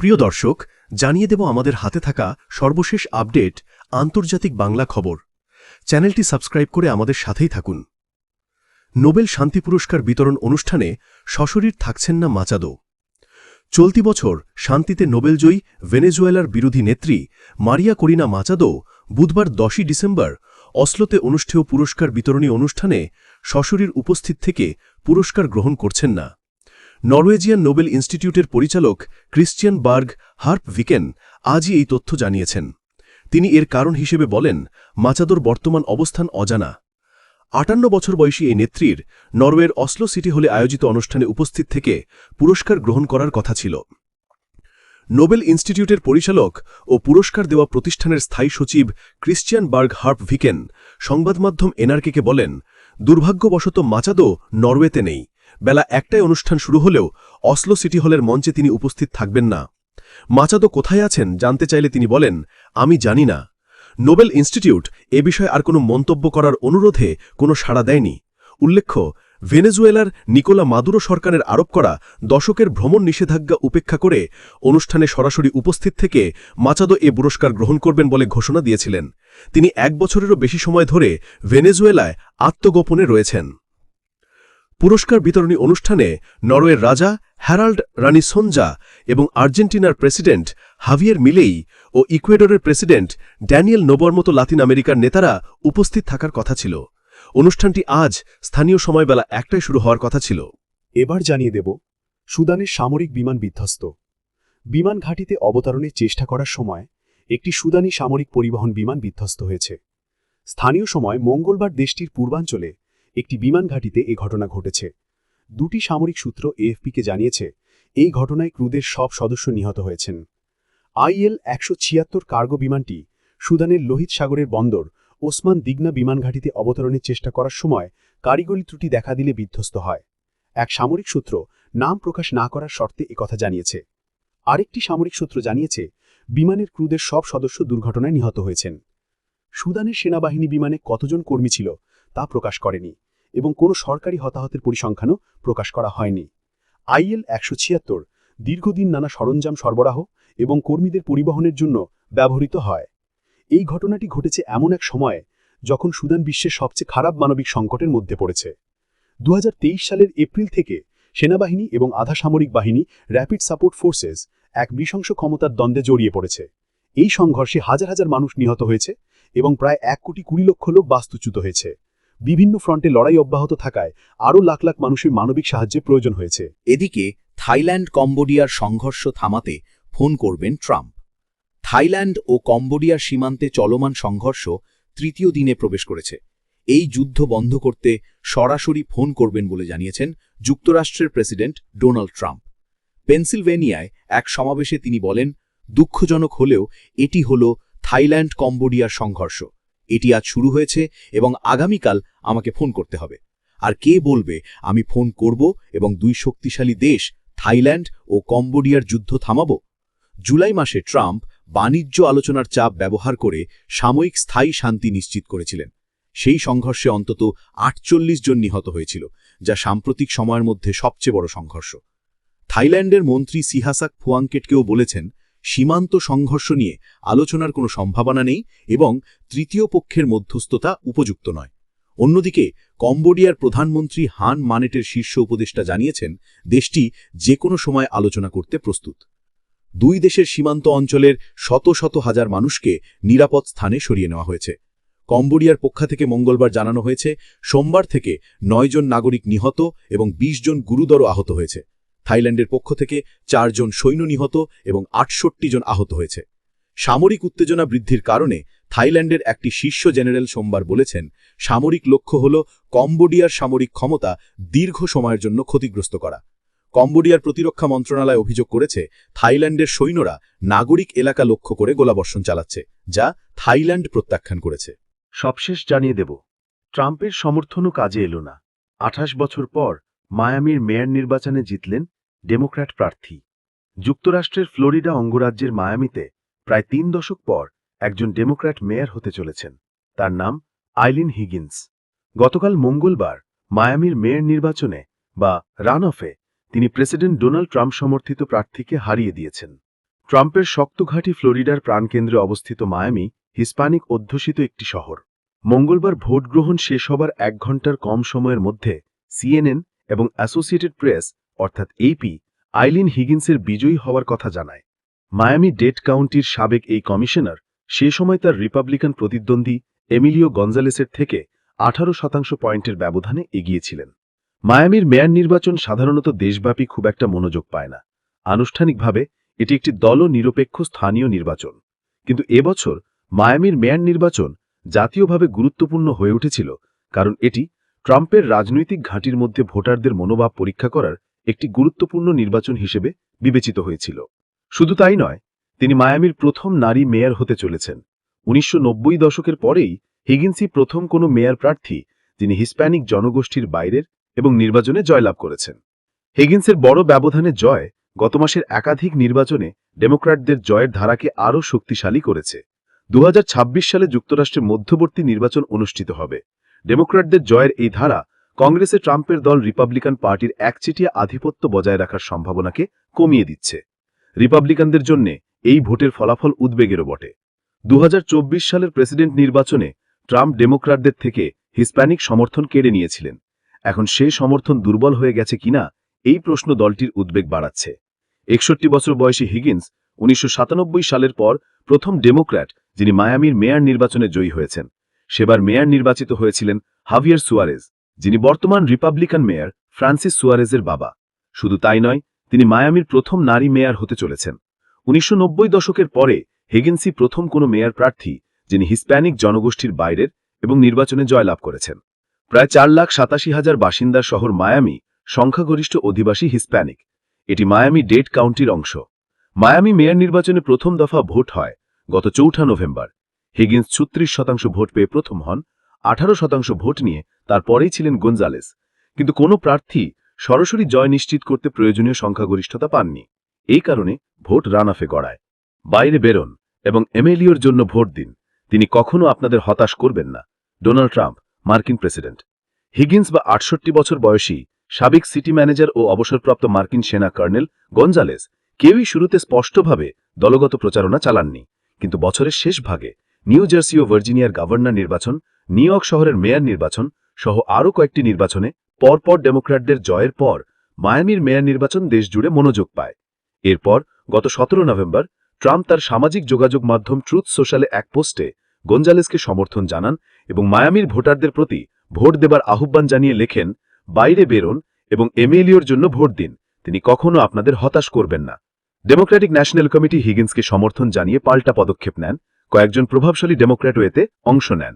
প্রিয় দর্শক, জানিয়ে দেব আমাদের হাতে থাকা সর্বশেষ আপডেট আন্তর্জাতিক বাংলা খবর। চ্যানেলটি সাবস্ক্রাইব করে আমাদের সাথেই থাকুন। নোবেল শান্তি পুরস্কার বিতরণ অনুষ্ঠানে সশরীর থাকছেন না মাচাদো। চলতি বছর শান্তিতে নোবেলজয়ী ভেনেজুয়েলার বিরোধী নেত্রী মারিয়া করিনা মাচাদো বুধবার দশই ডিসেম্বর অসলোতে অনুষ্ঠেয় পুরস্কার বিতরণী অনুষ্ঠানে সশরীর উপস্থিত থেকে পুরস্কার গ্রহণ করছেন না। নরওয়েজিয়ান নোবেল ইনস্টিটিউটের পরিচালক ক্রিশ্চিয়ান বার্গ হার্প ভিকেন আজই এই তথ্য জানিয়েছেন। তিনি এর কারণ হিসেবে বলেন, মাচাদোর বর্তমান অবস্থান অজানা। আটান্ন বছর বয়সী এই নেত্রীর নরওয়ের অসলো সিটি হলে আয়োজিত অনুষ্ঠানে উপস্থিত থেকে পুরস্কার গ্রহণ করার কথা ছিল। নোবেল ইনস্টিটিউটের পরিচালক ও পুরস্কার দেওয়া প্রতিষ্ঠানের স্থায়ী সচিব ক্রিশ্চিয়ান বার্গ হার্প ভিকেন সংবাদমাধ্যম এনআরকেকে বলেন, দুর্ভাগ্যবশত মাচাদো নরওয়েতে নেই। বেলা একটায় অনুষ্ঠান শুরু হলেও অসলো সিটি হলের মঞ্চে তিনি উপস্থিত থাকবেন না। মাচাদো কোথায় আছেন জানতে চাইলে তিনি বলেন, আমি জানি না। নোবেল ইনস্টিটিউট এ বিষয়ে আর কোনো মন্তব্য করার অনুরোধে কোনো সাড়া দেয়নি। উল্লেখ্য, ভেনেজুয়েলার নিকোলা মাদুরো সরকারের আরোপ করা দশকের ভ্রমণ নিষেধাজ্ঞা উপেক্ষা করে অনুষ্ঠানে সরাসরি উপস্থিত থেকে মাচাদো এ পুরস্কার গ্রহণ করবেন বলে ঘোষণা দিয়েছিলেন। তিনি এক বছরেরও বেশি সময় ধরে ভেনেজুয়েলায় আত্মগোপনে রয়েছেন। পুরস্কার বিতরণী অনুষ্ঠানে নরওয়ের রাজা হ্যারাল্ড রানী সোনজা এবং আর্জেন্টিনার প্রেসিডেন্ট হাভিয়ের মিলেই ও ইকুয়েডরের প্রেসিডেন্ট ড্যানিয়েল নোবর মতো লাতিন আমেরিকার নেতারা উপস্থিত থাকার কথা ছিল। অনুষ্ঠানটি আজ স্থানীয় সময় বেলা একটায় শুরু হওয়ার কথা ছিল। এবার জানিয়ে দেব, সুদানের সামরিক বিমান বিধ্বস্ত। বিমান ঘাঁটিতে অবতরণের চেষ্টা করার সময় একটি সুদানি সামরিক পরিবহন বিমান বিধ্বস্ত হয়েছে। স্থানীয় সময় মঙ্গলবার দেশটির পূর্বাঞ্চলে একটি বিমান ঘাঁটিতে এ ঘটনা ঘটেছে। দুটি সামরিক সূত্র এএফপিকে জানিয়েছে, এই ঘটনায় ক্রুদের সব সদস্য নিহত হয়েছেন। আইএল একশো ছিয়াত্তর কার্গো বিমানটি সুদানের লোহিত সাগরের বন্দর ওসমান দিগনা বিমান ঘাঁটিতে অবতরণের চেষ্টা করার সময় কারিগরি ত্রুটি দেখা দিলে বিধ্বস্ত হয়। এক সামরিক সূত্র নাম প্রকাশ না করার শর্তে একথা জানিয়েছে। আরেকটি সামরিক সূত্র জানিয়েছে, বিমানের ক্রুদের সব সদস্য দুর্ঘটনায় নিহত হয়েছেন। সুদানের সেনাবাহিনী বিমানে কতজন কর্মী ছিল তা প্রকাশ করেনি। এবং কোনো সরকারি হতাহতের পরিসংখ্যানও প্রকাশ করা হয়নি। আইএল একশো ছিয়াত্তর দীর্ঘদিন নানা সরঞ্জাম সরবরাহ এবং কর্মীদের পরিবহনের জন্য ব্যবহৃত হয়। এই ঘটনাটি ঘটেছে এমন এক সময়ে যখন সুদান বিশ্বের সবচেয়ে খারাপ মানবিক সংকটের মধ্যে পড়েছে। দু হাজার তেইশ সালের এপ্রিল থেকে সেনাবাহিনী এবং আধা সামরিক বাহিনী র্যাপিড সাপোর্ট ফোর্সেস এক নৃশংস ক্ষমতার দ্বন্দ্বে জড়িয়ে পড়েছে। এই সংঘর্ষে হাজার হাজার মানুষ নিহত হয়েছে এবং প্রায় এক কোটি কুড়ি লক্ষ লোক বাস্তুচ্যুত হয়েছে। বিভিন্ন ফ্রন্টে লড়াই অব্যাহত থাকায় আরও লাখ লাখ মানুষের মানবিক সাহায্যের প্রয়োজন হয়েছে। এদিকে, থাইল্যান্ড, কম্বোডিয়ার সংঘর্ষ থামাতে ফোন করবেন ট্রাম্প। থাইল্যান্ড ও কম্বোডিয়ার সীমান্তে চলমান সংঘর্ষ তৃতীয় দিনে প্রবেশ করেছে। এই যুদ্ধ বন্ধ করতে সরাসরি ফোন করবেন বলে জানিয়েছেন যুক্তরাষ্ট্রের প্রেসিডেন্ট ডোনাল্ড ট্রাম্প। পেনসিলভেনিয়ায় এক সমাবেশে তিনি বলেন, দুঃখজনক হলেও এটি হল থাইল্যান্ড কম্বোডিয়ার সংঘর্ষ। এটি আজ শুরু হয়েছে এবং আগামীকাল আমাকে ফোন করতে হবে। আর কে বলবে, আমি ফোন করব এবং দুই শক্তিশালী দেশ, থাইল্যান্ড ও কম্বোডিয়ার যুদ্ধ থামাব? জুলাই মাসে ট্রাম্প বাণিজ্য আলোচনার চাপ ব্যবহার করে সাময়িক স্থায়ী শান্তি নিশ্চিত করেছিলেন। সেই সংঘর্ষে অন্তত আটচল্লিশ জন নিহত হয়েছিল, যা সাম্প্রতিক সময়ের মধ্যে সবচেয়ে বড় সংঘর্ষ। থাইল্যান্ডের মন্ত্রী সিহাসাক ফুয়াংকেটকেও বলেছেন সীমান্ত সংঘর্ষ নিয়ে আলোচনার কোনো সম্ভাবনা নেই এবং তৃতীয় পক্ষের মধ্যস্থতা উপযুক্ত নয়। অন্যদিকে, কম্বোডিয়ার প্রধানমন্ত্রী হান মানেটের শীর্ষ উপদেষ্টা জানিয়েছেন, দেশটি যে কোনো সময় আলোচনা করতে প্রস্তুত। দুই দেশের সীমান্ত অঞ্চলের শত শত হাজার মানুষকে নিরাপদ স্থানে সরিয়ে নেওয়া হয়েছে। কম্বোডিয়ার পক্ষ থেকে মঙ্গলবার জানানো হয়েছে, সোমবার থেকে নয়জন নাগরিক নিহত এবং ২০ জন গুরুতর আহত হয়েছে। থাইল্যান্ডের পক্ষ থেকে চারজন সৈন্য নিহত এবং আটষট্টি জন আহত হয়েছে। সামরিক উত্তেজনা বৃদ্ধির কারণে থাইল্যান্ডের একটি শীর্ষ জেনারেল সোমবার বলেছেন, সামরিক লক্ষ্য হল কম্বোডিয়ার সামরিক ক্ষমতা দীর্ঘ সময়ের জন্য ক্ষতিগ্রস্ত করা। কম্বোডিয়ার প্রতিরক্ষা মন্ত্রণালয় অভিযোগ করেছে, থাইল্যান্ডের সৈন্যরা নাগরিক এলাকা লক্ষ্য করে গোলাবর্ষণ চালাচ্ছে, যা থাইল্যান্ড প্রত্যাখ্যান করেছে। সবশেষ জানিয়ে দেব, ট্রাম্পের সমর্থনও কাজে এলো না। আঠাশ বছর পর মায়ামির মেয়র নির্বাচনে জিতলেন ডেমোক্র্যাট প্রার্থী। যুক্তরাষ্ট্রের ফ্লোরিডা অঙ্গরাজ্যের মায়ামিতে প্রায় তিন দশক পর একজন ডেমোক্র্যাট মেয়র হতে চলেছেন। তার নাম আইলিন হিগিন্স। গতকাল মঙ্গলবার মায়ামির মেয়র নির্বাচনে বা রান অফে তিনি প্রেসিডেন্ট ডোনাল্ড ট্রাম্প সমর্থিত প্রার্থীকে হারিয়ে দিয়েছেন। ট্রাম্পের শক্তঘাটি ফ্লোরিডার প্রাণকেন্দ্রে অবস্থিত মায়ামি হিসপ্যানিক অধ্যুষিত একটি শহর। মঙ্গলবার ভোট গ্রহণ শেষ হবার এক ঘণ্টার কম সময়ের মধ্যে সিএনএন এবং অ্যাসোসিয়েটেড প্রেস অর্থাৎ এপি আইলিন হিগিন্সের বিজয়ী হওয়ার কথা জানায়। মায়ামি ডেট কাউন্টির সাবেক এই কমিশনার সে সময় তার রিপাবলিকান প্রতিদ্বন্দ্বী এমিলিও গঞ্জালেসের থেকে আঠারো শতাংশ পয়েন্টের ব্যবধানে এগিয়েছিলেন। মায়ামির মেয়র নির্বাচন সাধারণত দেশব্যাপী খুব একটা মনোযোগ পায় না। আনুষ্ঠানিকভাবে এটি একটি দল নিরপেক্ষ স্থানীয় নির্বাচন। কিন্তু এবছর মায়ামির মেয়র নির্বাচন জাতীয়ভাবে গুরুত্বপূর্ণ হয়ে উঠেছিল, কারণ এটি ট্রাম্পের রাজনৈতিক ঘাঁটির মধ্যে ভোটারদের মনোভাব পরীক্ষা করার একটি গুরুত্বপূর্ণ নির্বাচন হিসেবে বিবেচিত হয়েছিল। শুধু তাই নয়, তিনি মায়ামির প্রথম নারী মেয়র হতে চলেছেন। উনিশশো নব্বই দশকের পরেই হিগিন্সি প্রথম কোনো মেয়র প্রার্থী, যিনি হিসপ্যানিক জনগোষ্ঠীর বাইরের এবং নির্বাচনে জয়লাভ করেছেন। হিগিন্সের বড় ব্যবধানে জয় গত মাসের একাধিক নির্বাচনে ডেমোক্র্যাটদের জয়ের ধারাকে আরও শক্তিশালী করেছে। দু হাজার ছাব্বিশ সালে যুক্তরাষ্ট্রের মধ্যবর্তী নির্বাচন অনুষ্ঠিত হবে। ডেমোক্র্যাটদের জয়ের এই ধারা কংগ্রেসে ট্রাম্পের দল রিপাবলিকান পার্টির একচেটিয়া আধিপত্য বজায় রাখার সম্ভাবনাকে কমিয়ে দিচ্ছে। রিপাবলিকানদের জন্য এই ভোটের ফলাফল উদ্বেগেরও বটে। দু হাজার চব্বিশ সালের প্রেসিডেন্ট নির্বাচনে ট্রাম্প ডেমোক্রাটদের থেকে হিসপ্যানিক সমর্থন কেড়ে নিয়েছিলেন। এখন সে সমর্থন দুর্বল হয়ে গেছে কিনা এই প্রশ্ন দলটির উদ্বেগ বাড়াচ্ছে। একষট্টি বছর বয়সী হিগিন্স উনিশশো সাতানব্বই সালের পর প্রথম ডেমোক্র্যাট, যিনি মায়ামির মেয়ার নির্বাচনে জয়ী হয়েছেন। সেবার মেয়ার নির্বাচিত হয়েছিলেন হাভিয়ার সুয়ারেজ। যিনি বর্তমান রিপাবলিকান মেয়র ফ্রান্সিস সুয়ারেজের বাবা। শুধু তাই নয়, তিনি মায়ামির প্রথম নারী মেয়র হতে চলেছেন। উনিশশো দশকের পরে হেগেন্সি প্রথম কোনো মেয়র প্রার্থী, যিনি হিসপ্যানিক জনগোষ্ঠীর বাইরের এবং নির্বাচনে জয়লাভ করেছেন। প্রায় চার লাখ সাতাশি হাজার বাসিন্দার শহর মায়ামি সংখ্যাগরিষ্ঠ অধিবাসী হিসপ্যানিক। এটি মায়ামি ডেট কাউন্টির অংশ। মায়ামি মেয়র নির্বাচনে প্রথম দফা ভোট হয় গত চৌঠা নভেম্বর। হিগিন্স ছত্রিশ শতাংশ ভোট পেয়ে প্রথম হন, আঠারো শতাংশ ভোট নিয়ে তারপরেই ছিলেন গঞ্জালেস কিন্তু কোনো প্রার্থী সরাসরি জয় নিশ্চিত করতে প্রয়োজনীয় সংখ্যাগরিষ্ঠতা পাননি। এই কারণে ভোট রানাফে গড়ায়। বাইরে বেরোন এবং এমএলইওর জন্য ভোট দিন। তিনি কখনো আপনাদের হতাশ করবেন না। ডোনাল্ড ট্রাম্প, মার্কিন প্রেসিডেন্ট। হিগিন্স বা আটষট্টি বছর বয়সী সাবেক সিটি ম্যানেজার ও অবসরপ্রাপ্ত মার্কিন সেনা কর্নেল গঞ্জালেস কেউই শুরুতে স্পষ্টভাবে দলগত প্রচারণা চালাননি। কিন্তু বছরের শেষ ভাগে নিউ জার্সি ও ভার্জিনিয়ার গভর্নর নির্বাচন, নিউ শহরের মেয়র নির্বাচন সহ আরও কয়েকটি নির্বাচনে পরপর ডেমোক্র্যাটদের জয়ের পর মায়ামির মেয়র নির্বাচন দেশ জুড়ে মনোযোগ পায়। এরপর গত সতেরো নভেম্বর ট্রাম্প তার সামাজিক যোগাযোগ মাধ্যম ট্রুথ সোশ্যালে এক পোস্টে গঞ্জালেসকে সমর্থন জানান এবং মায়ামির ভোটারদের প্রতি ভোট দেবার আহ্বান জানিয়ে লেখেন, বাইরে বেরোন এবং এমএলইওর জন্য ভোট দিন। তিনি কখনো আপনাদের হতাশ করবেন না। ডেমোক্র্যাটিক ন্যাশনাল কমিটি হিগিন্সকে সমর্থন জানিয়ে পাল্টা পদক্ষেপ নেন। কয়েকজন প্রভাবশালী ডেমোক্র্যাটও এতে অংশ নেন।